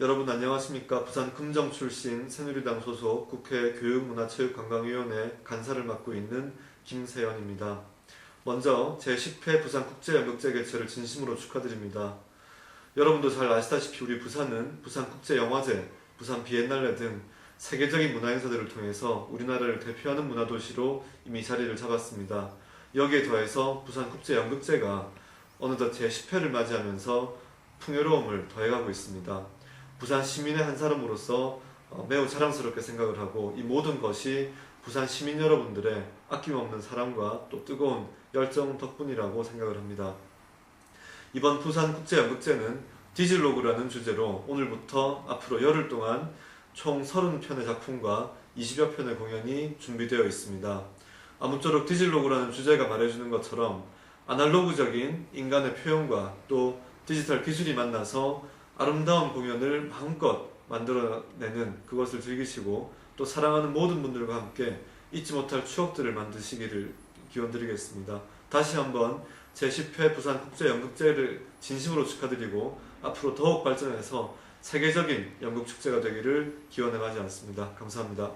여러분 안녕하십니까? 부산 금정 출신 새누리당 소속 국회 교육문화체육관광위원회 간사를 맡고 있는 김세연입니다. 먼저 제10회 부산국제연극제 개최를 진심으로 축하드립니다. 여러분도 잘 아시다시피 우리 부산은 부산국제영화제, 부산 비엔날레 등 세계적인 문화행사들을 통해서 우리나라를 대표하는 문화도시로 이미 자리를 잡았습니다. 여기에 더해서 부산국제연극제가 어느덧 제10회를 맞이하면서 풍요로움을 더해가고 있습니다. 부산 시민의 한 사람으로서 어, 매우 자랑스럽게 생각을 하고 이 모든 것이 부산 시민 여러분들의 아낌없는 사랑과 또 뜨거운 열정 덕분이라고 생각을 합니다. 이번 부산 국제연극제는 디질로그라는 주제로 오늘부터 앞으로 열흘 동안 총 30편의 작품과 20여 편의 공연이 준비되어 있습니다. 아무쪼록 디질로그라는 주제가 말해주는 것처럼 아날로그적인 인간의 표현과 또 디지털 기술이 만나서 아름다운 공연을 마음껏 만들어내는 그것을 즐기시고 또 사랑하는 모든 분들과 함께 잊지 못할 추억들을 만드시기를 기원드리겠습니다. 다시 한번 제10회 부산 국제연극제를 진심으로 축하드리고 앞으로 더욱 발전해서 세계적인 연극축제가 되기를 기원해 마지 않습니다. 감사합니다.